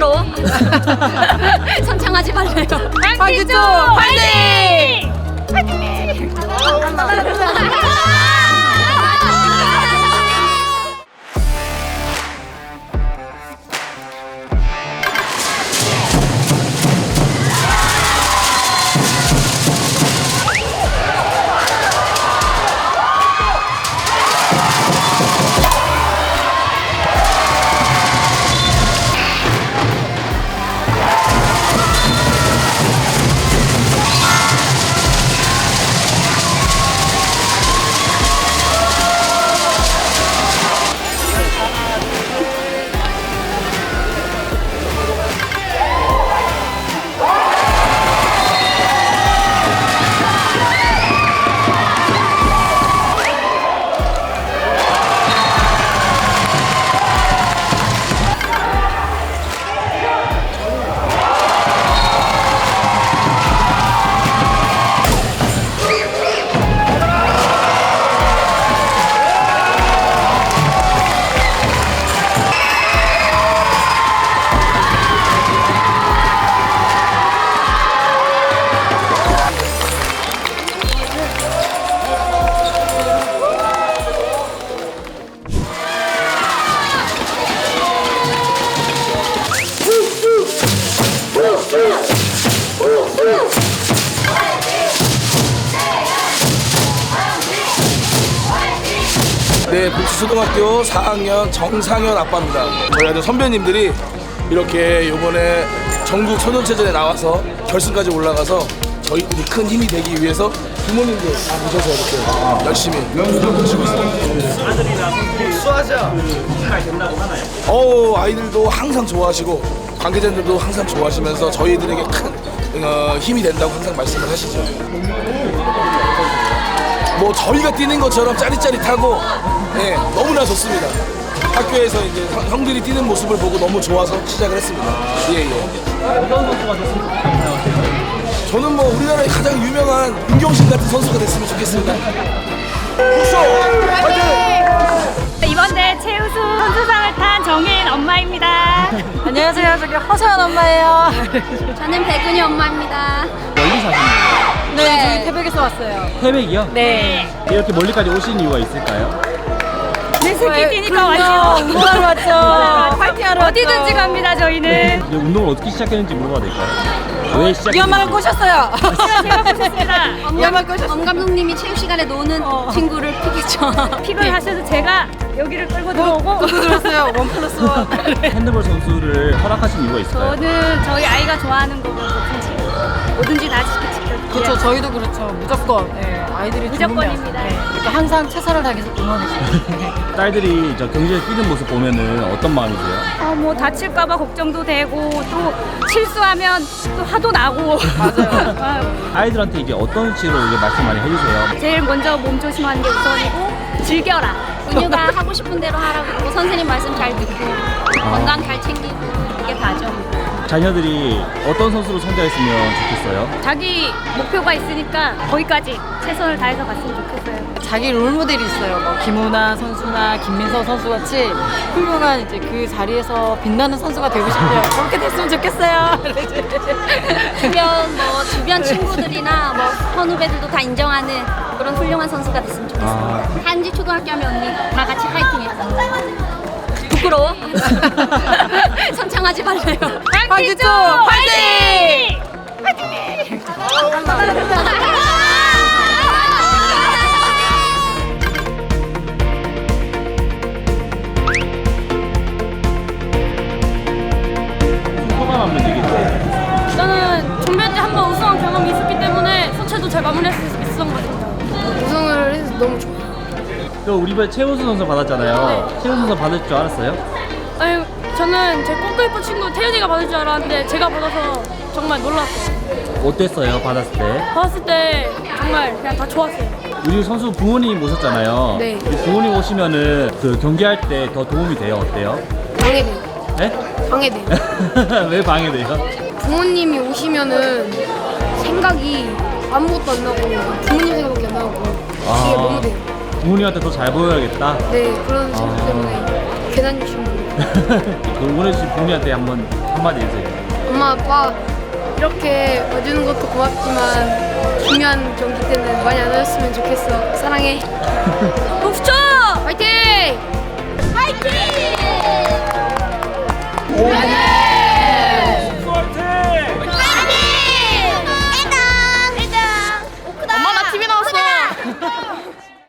부끄러워. 선창하지 말래요. 황기조 화이팅! 네, 북수초등학교 4학년 정상현 아빠입니다. 저희 아들 선배님들이 이렇게 요번에 전국 소년체전에 나와서 결승까지 올라가서 저희들이 큰 힘이 되기 위해서 부모님들 다 모셔서 이렇게 열심히 해주시고 있습니다. 어우, 아이들도 항상 좋아하시고 관계자들도 항상 좋아하시면서 저희들에게 큰 어, 힘이 된다고 항상 말씀을 하시죠. 뭐 저희가 뛰는 것처럼 짜릿짜릿하고 네, 너무나 좋습니다. 학교에서 이제 형- 형들이 뛰는 모습을 보고 너무 좋아서 시작을 했습니다. 예, 예. 저는 뭐 우리나라의 가장 유명한 윤경신 같은 선수가 됐으면 좋겠습니다. 국소 화이팅! 이번 대회 최우수 선수상을 탄 정혜인 엄마입니다. 안녕하세요. 저기 허서연 엄마예요. 저는 백은희 엄마입니다. 멀리 사시네요. 네, 저희 태백에서 왔어요. 태백이요? 네. 이렇게 멀리까지 오신 이유가 있을까요? 내 새끼 뛰니까 그럼요. 왔죠. 응원하러 왔죠. 파이팅하러 어디든지. 갑니다 저희는. 이 운동을 어떻게 시작했는지 물어봐도 될까요? 왜이 시작했는지 엄마가 꼬셨어요. 제가 보셨습니다. 이 엄마 꼬셨어요. 엄 감독님이 체육 시간에 노는 친구를 픽했죠. 픽을 하셔서 제가 여기를 끌고 들어오고 누구 들었어요? 원 플러스 원. 핸드볼 선수를 허락하신 이유가 있을까요? 저는 저희 아이가 좋아하는 거고 뭐든지 뭐든지 다 지켜주세요. 그렇죠. 저희도 그렇죠. 무조건. 네, 아이들이 무조건입니다. 좋으면, 네, 이렇게 항상 최선을 다해서 응원해주세요. 딸들이 저 경기에서 뛰는 모습 보면은 어떤 마음이세요? 어, 뭐 다칠까봐 걱정도 되고 또 실수하면 또 화도 나고. 맞아요. 아이들한테 이게 어떤 식으로 이게 말씀 많이 해주세요? 제일 먼저 몸 조심하는 게 우선이고 즐겨라. 은유가 하고 싶은 대로 하라고 선생님 말씀 잘 듣고 건강 잘 챙기고 이게 다죠. 자녀들이 어떤 선수로 성장했으면 좋겠어요? 자기 목표가 있으니까 거기까지 최선을 다해서 갔으면 좋겠어요. 자기 롤모델이 있어요. 뭐 김우나 선수나 김민서 선수 같이 훌륭한 이제 그 자리에서 빛나는 선수가 되고 싶어요. 그렇게 됐으면 좋겠어요. 주변 뭐 주변 친구들이나 뭐 선후배들도 다 인정하는 그런 훌륭한 선수가 됐으면 좋겠습니다. 한지 초등학교 하면 언니 다 같이 파이팅해서. 부끄러워. 선창하지 말래요. 황기조 화이팅! 잘 마무리할 수 있었던 것 같아요. 우승을 해서 너무 좋아. 그 우리 班 최우수 선수 받았잖아요. 최우수 선수 받을 줄 알았어요? 아니, 저는 제 골키퍼 친구 태연이가 받을 줄 알았는데 제가 받아서 정말 놀랐어요. 어땠어요? 받았을 때? 받았을 때 정말 그냥 다 좋았어요. 우리 선수 부모님 모셨잖아요. 네. 부모님 오시면은 그 경기할 때 더 도움이 돼요. 어때요? 방해돼요. 네? 방해돼요. 왜 방해돼요? 부모님이 오시면은 생각이 아무것도 안 나오고 부모님 생각밖에 안 나고 아. 이게 너무 돼요. 부모님한테 더 잘 보여야겠다. 네 그런 생각 아. 때문에 계단 욕심. 오늘 씨 부모님한테 한번 한마디 해주세요. 엄마 아빠 이렇게 와주는 것도 고맙지만 중요한 경기 때는 많이 안 와줬으면 좋겠어. 사랑해. 멈춰! 화이팅! 화이팅!